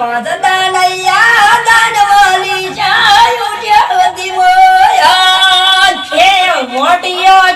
મદદાનૈયા દાનવાલી જાય ઉઠ્યો દિમો આ ખે મોટિયો